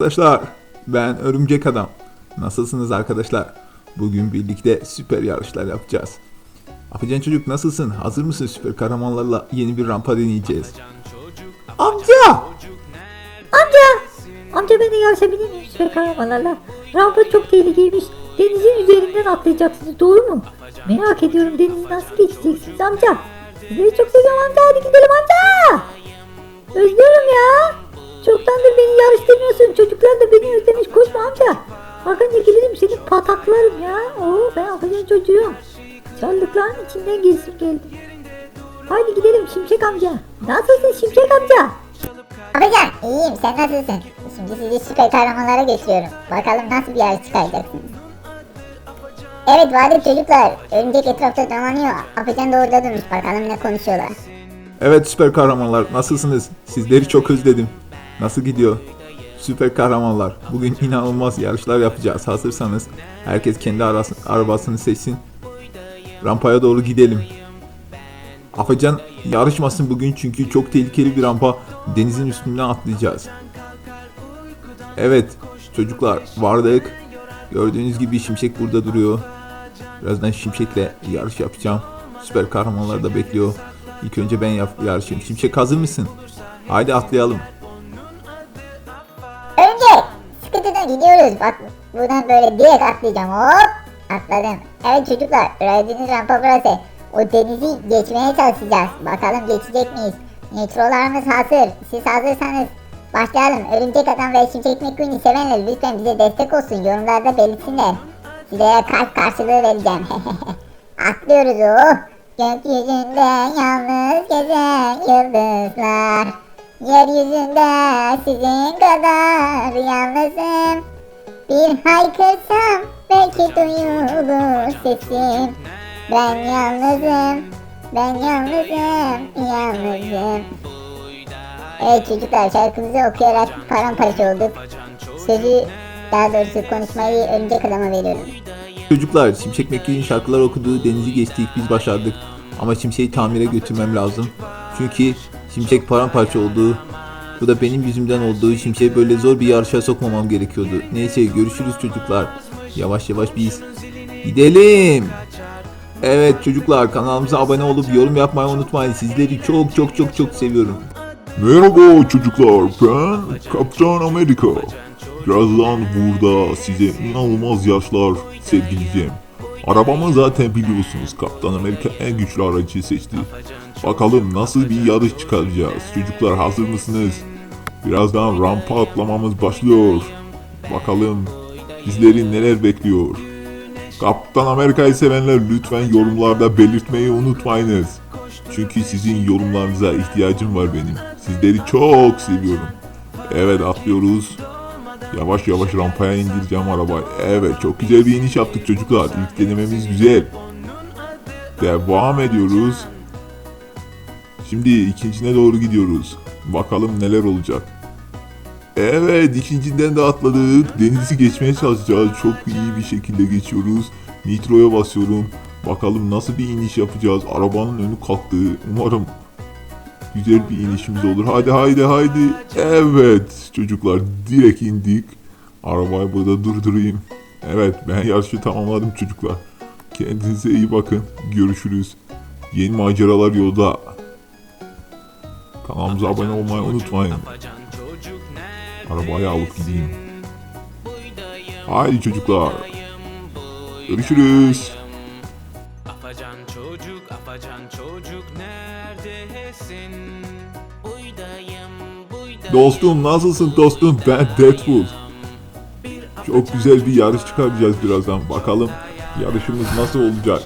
Arkadaşlar ben Örümcek Adam. Nasılsınız arkadaşlar? Bugün birlikte süper yarışlar yapacağız. Afacan çocuk nasılsın? Hazır mısın süper kahramanlarla yeni bir rampa deneyeceğiz? Amca! Amca! Amca beni yarışabilir miyim süper kahramanlarla? Rampa çok tehlikeliymiş. Denizin üzerinden atlayacaksınız doğru mu? Merak ediyorum denizi nasıl geçeceksiniz amca? Sizi çok seviyorum amca hadi gidelim amca! Özlüyorum ya. Çoktandır beni yarıştırmıyorsun. Çocuklar da beni özlemiş. Koşma amca. Arkanda gelirim seni pataklarım ya. Oo ben affedin çocuğum. Çaldıkların içinden gezip geldim. Haydi gidelim Şimşek amca. Nasılsın Şimşek amca? Afacan iyiyim sen nasılsın? Şimdi sizi süper kahramanlara götürüyorum. Bakalım nasıl bir yarış çıkaracaksınız. Evet vardık çocuklar. Örümcek etrafta dolanıyor. Afacan da orada durmuş. Bakalım ne konuşuyorlar. Evet süper kahramanlar nasılsınız? Sizleri çok özledim. Nasıl gidiyor? Süper kahramanlar bugün inanılmaz yarışlar yapacağız. Hazırsanız herkes kendi arabasını seçsin. Rampaya doğru gidelim. Afacan yarışmasın bugün çünkü çok tehlikeli bir rampa. Denizin üstünden atlayacağız. Evet çocuklar vardık. Gördüğünüz gibi Şimşek burada duruyor. Birazdan Şimşek'le yarış yapacağım. Süper kahramanlar da bekliyor. İlk önce ben yap yarışayım. Şimşek hazır mısın? Haydi atlayalım. Sıkıntıdan gidiyoruz. Bak buradan böyle direkt atlayacağım. Hop! Atladım. Evet çocuklar. Gördüğünüz rampa burası. O denizi geçmeye çalışacağız. Bakalım geçecek miyiz? Nitrolarımız hazır. Siz hazırsanız başlayalım. Örümcek Adam ve Şimşek McQueen'i sevenler lütfen bize destek olsun. Yorumlarda belirtsinler. Size kalp karşılığı vereceğim. Atlıyoruz oh. Gökyüzünde yalnız gezen yıldızlar. Yeryüzünde sizin kadar yalnızım. Bir haykırsam belki duyulur sesim. Ben yalnızım, ben yalnızım, yalnızım. Evet çocuklar şarkımızı okuyarak paramparça olduk. Sözü, daha doğrusu konuşmayı örümcek adama veriyorum. Çocuklar Şimşek McQueen'in şarkılar okuduğu denizi geçtik biz başardık. Ama Şimşek'i tamire götürmem lazım. Çünkü Şimşek paramparça oldu. Bu da benim yüzümden olduğu Şimşek'i böyle zor bir yarışa sokmamam gerekiyordu. Neyse görüşürüz çocuklar. Yavaş yavaş biz gidelim. Evet çocuklar kanalımıza abone olup yorum yapmayı unutmayın. Sizleri çok çok çok çok seviyorum. Merhaba çocuklar, ben Kaptan Amerika. Birazdan burada size inanılmaz yaşlar sergileyeceğim. Arabamı zaten biliyorsunuz, Kaptan Amerika en güçlü aracı seçti. Bakalım nasıl bir yarış çıkaracağız. Çocuklar hazır mısınız? Birazdan rampa atlamamız başlıyor. Bakalım bizleri neler bekliyor. Kaptan Amerika'yı sevenler lütfen yorumlarda belirtmeyi unutmayınız. Çünkü sizin yorumlarınıza ihtiyacım var benim. Sizleri çok seviyorum. Evet atlıyoruz. Yavaş yavaş rampaya indireceğim arabayı. Evet çok güzel bir iniş yaptık çocuklar. İlk denememiz güzel. Devam ediyoruz. Şimdi ikincine doğru gidiyoruz. Bakalım neler olacak. Evet ikinciden de atladık. Denizi geçmeye çalışacağız. Çok iyi bir şekilde geçiyoruz. Nitro'ya basıyorum. Bakalım nasıl bir iniş yapacağız. Arabanın önü kalktı. Umarım güzel bir inişimiz olur. Hadi haydi haydi. Evet çocuklar direkt indik. Arabayı burada durdurayım. Evet ben yarışı tamamladım çocuklar. Kendinize iyi bakın. Görüşürüz. Yeni maceralar yolda. Kanalımıza abone olmayı unutmayın. Arabayı alıp gideyim. Haydi çocuklar. Görüşürüz. Afacan çocuk, afacan çocuk neredesin? Buydayım, buydayım. Dostum nasılsın dostum? Ben Deadpool. Çok güzel bir yarış çıkaracağız birazdan. Bakalım yarışımız nasıl olacak?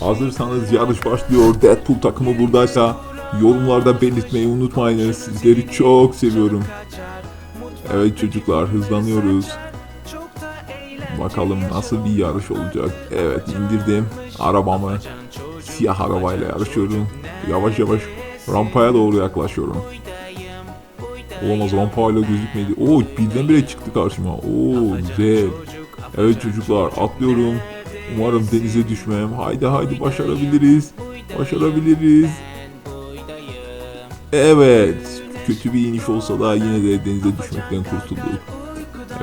Hazırsanız yarış başlıyor. Deadpool takımı buradaysa yorumlarda belirtmeyi unutmayınız. Sizleri çok seviyorum. Evet çocuklar hızlanıyoruz. Bakalım nasıl bir yarış olacak. Evet indirdim arabamı. Siyah arabayla yarışıyorum. Yavaş yavaş rampaya doğru yaklaşıyorum. Olamaz rampayla gözükmedi. Oo birdenbire çıktı karşıma. Oo güzel. Evet çocuklar atlıyorum. Umarım denize düşmem. Haydi haydi başarabiliriz. Başarabiliriz. Evet. Kötü bir iniş olsa da yine de denize düşmekten kurtulduk.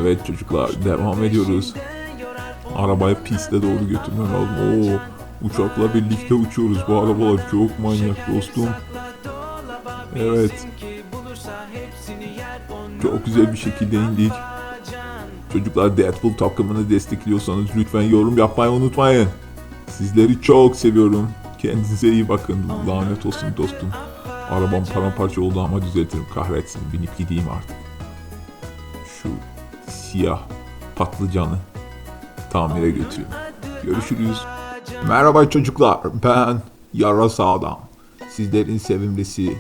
Evet çocuklar devam ediyoruz. Arabayı piste doğru götürmem lazım. Oo, uçakla birlikte uçuyoruz. Bu arabalar çok manyak dostum. Evet. Çok güzel bir şekilde indik. Çocuklar Deadpool takımını destekliyorsanız lütfen yorum yapmayı unutmayın. Sizleri çok seviyorum. Kendinize iyi bakın. Lanet olsun dostum. Arabam paramparça oldu ama düzeltirim. Kahretsin. Binip gideyim artık. Şu siyah patlıcanı tamire götüreyim. Görüşürüz. Merhaba çocuklar. Ben Yarasa Adam. Sizlerin sevimlisi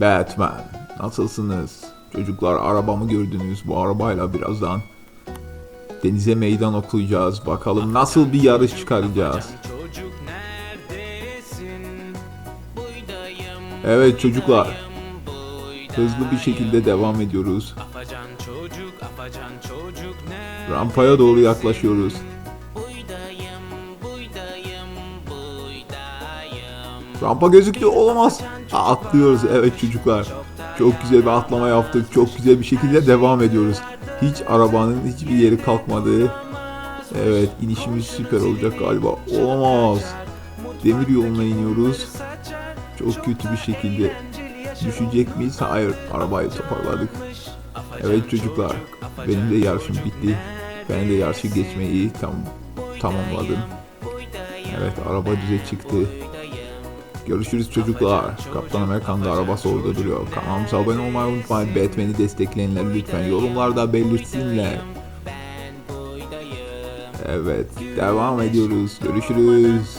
Batman. Nasılsınız? Çocuklar arabamı gördünüz. Bu arabayla birazdan denize meydan okuyacağız. Bakalım nasıl bir yarış çıkaracağız. Evet çocuklar. Hızlı bir şekilde devam ediyoruz. Rampaya doğru yaklaşıyoruz. Rampa gözüktü olamaz. Aa, Atlıyoruz evet çocuklar. Çok güzel bir atlama yaptık. Çok güzel bir şekilde devam ediyoruz. Hiç arabanın hiçbir yeri kalkmadı. Evet inişimiz süper olacak galiba. Olamaz. Demir yoluna iniyoruz. Çok kötü bir şekilde düşecek miyiz? Hayır. Arabayı toparladık. Evet çocuklar. Benim de yarışım bitti. Ben de yarışı geçmeyi tam tamamladım. Evet araba düze çıktı. Görüşürüz çocuklar. Kaptan Amerikan da arabası orada duruyor. Kanalımıza abone olmayı unutmayın. Batman'i destekleyenler lütfen yorumlarda belirtsinler. Evet devam ediyoruz. Görüşürüz.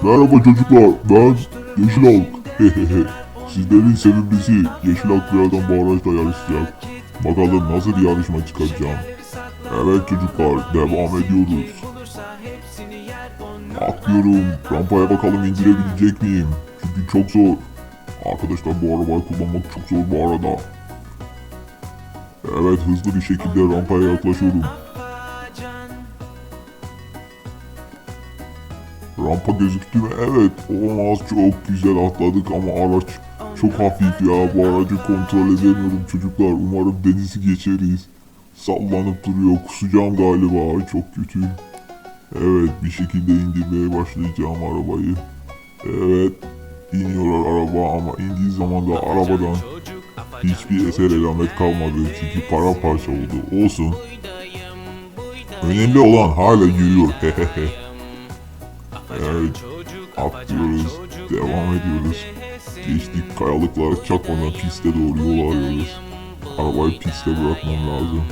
Merhaba çocuklar, ben Yeşil Halk. Sizlerin sevimlisi Yeşil Halk birazdan bu araçla yarışacak. Bakalım nasıl bir yarışma çıkaracağım. Evet çocuklar, devam ediyoruz. Atlıyorum, rampaya bakalım indirebilecek miyim? Çünkü çok zor. Arkadaşlar bu arabayı kullanmak çok zor bu arada. Evet hızlı bir şekilde rampaya yaklaşıyorum. Rampa gözüktü mü? Evet. Olamaz çok güzel atladık ama araç çok hafif ya. Bu aracı kontrol edemiyorum çocuklar. Umarım denizi geçeriz. Sallanıp duruyor. Kusacağım galiba. Çok kötü. Evet bir şekilde indirmeye başlayacağım arabayı. Evet. iniyor araba ama indiği zaman da arabadan hiçbir eser elamet kalmadı. Çünkü paramparça oldu. Olsun. Önemli olan hala yürüyor. Hehehe. Evet. Atlıyoruz. Devam ediyoruz. Geçtik kayalıkları çakmadan piste doğru yol alıyoruz. Arabayı piste bırakmam lazım.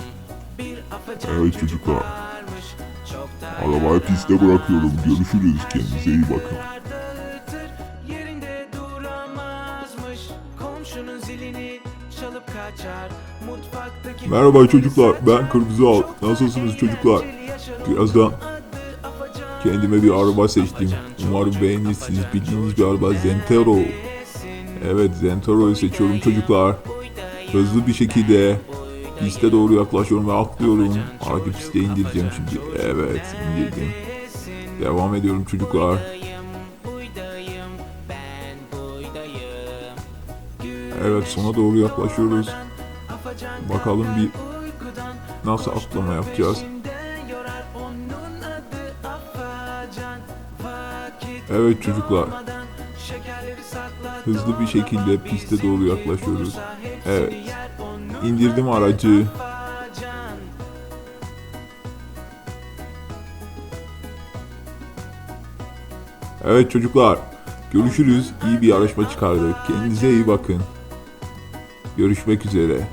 Evet çocuklar. Arabayı piste bırakıyorum. Görüşürüz. Kendinize iyi bakın. Merhaba çocuklar. Ben Kırmızı Al. Nasılsınız çocuklar? Birazdan kendime bir araba seçtim. Umarım beğenirsiniz. Bildiğiniz bir araba Zentero. Evet Zentero'yu seçiyorum çocuklar. Hızlı bir şekilde piste doğru yaklaşıyorum ve atlıyorum. Aracı piste indireceğim şimdi. Evet indirdim. Devam ediyorum çocuklar. Evet sona doğru yaklaşıyoruz. Bakalım bir nasıl atlama yapacağız. Evet çocuklar. Hızlı bir şekilde piste doğru yaklaşıyoruz. Evet. İndirdim aracı. Evet çocuklar. Görüşürüz. İyi bir yarışma çıkardık. Kendinize iyi bakın. Görüşmek üzere.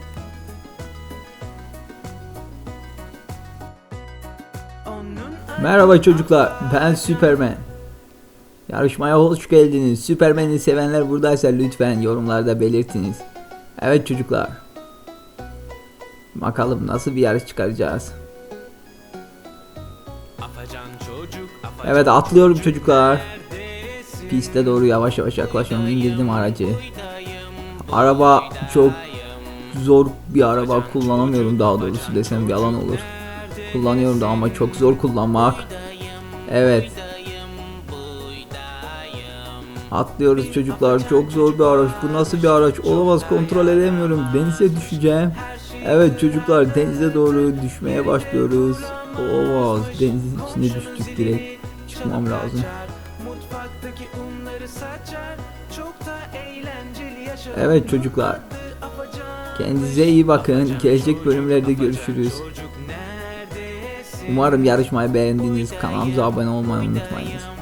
Merhaba çocuklar, ben Superman. Yarışmaya hoş geldiniz. Superman'i sevenler buradaysa lütfen yorumlarda belirtiniz. Evet çocuklar. Bakalım nasıl bir yarış çıkaracağız. Evet atlıyorum çocuklar. Piste doğru yavaş yavaş yaklaşıyorum. İndirdim aracı. Araba çok zor bir araba kullanamıyorum daha doğrusu desem yalan olur. Kullanıyorum da ama çok zor kullanmak. Evet. Atlıyoruz çocuklar. Çok zor bir araç. Bu nasıl bir araç? Olamaz kontrol edemiyorum. Denize düşeceğim. Evet çocuklar denize doğru düşmeye başlıyoruz. Oo denizin içine düştük direkt. Çıkmam lazım. Evet çocuklar. Kendinize iyi bakın. Gelecek bölümlerde görüşürüz. Umarım yarışmayı beğendiniz. Kanalımıza abone olmayı unutmayınız.